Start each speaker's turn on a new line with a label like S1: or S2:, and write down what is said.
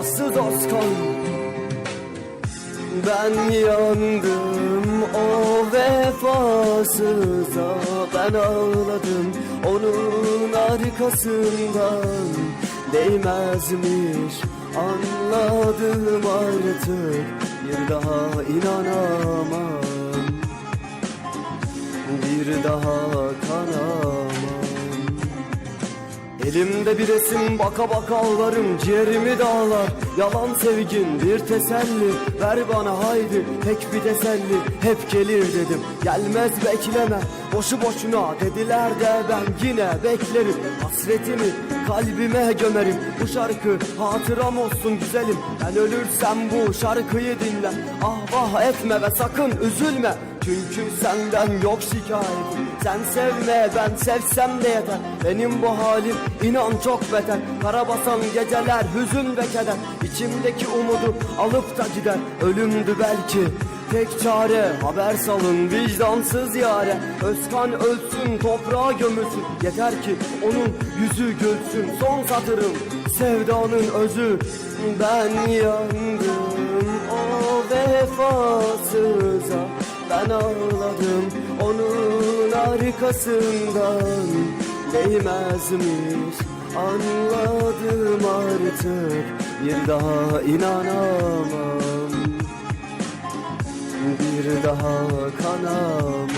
S1: vefasız Oskan Ben yandım o vefasıza Ben ağladım onun arkasından. Değmezmiş anladım artık. Bir daha inanamam. Bir daha kanamam Elimde bir resim baka baka ağlarım ciğerimi dağlar. Yalan sevgin bir teselli. Ver bana haydi tek bir teselli. Hep gelir dedim gelmez bekleme. Boşu boşuna dediler de ben yine beklerim. Hasretimi kalbime gömerim. Bu şarkı hatıram olsun güzelim. Ben ölürsem bu şarkıyı dinle. Ah vah etme ve sakın üzülme çünkü senden yok şikayetim Sen sevme ben sevsem de yeter. Benim bu halim inan çok beter. Karabasan geceler hüzün ve keder. İçimdeki umudu alıp da gider. Ölümdü belki Tek çare. Haber salın vicdansız yare. Özkan ölsün toprağa gömülsün. Yeter ki onun yüzü gülsün. Son satırım sevdanın özü. Ben yandım o vefasıza ben ağladım onun arkasından Değmezmiş anladım artık. Bir daha inanamam. Bir daha kanamam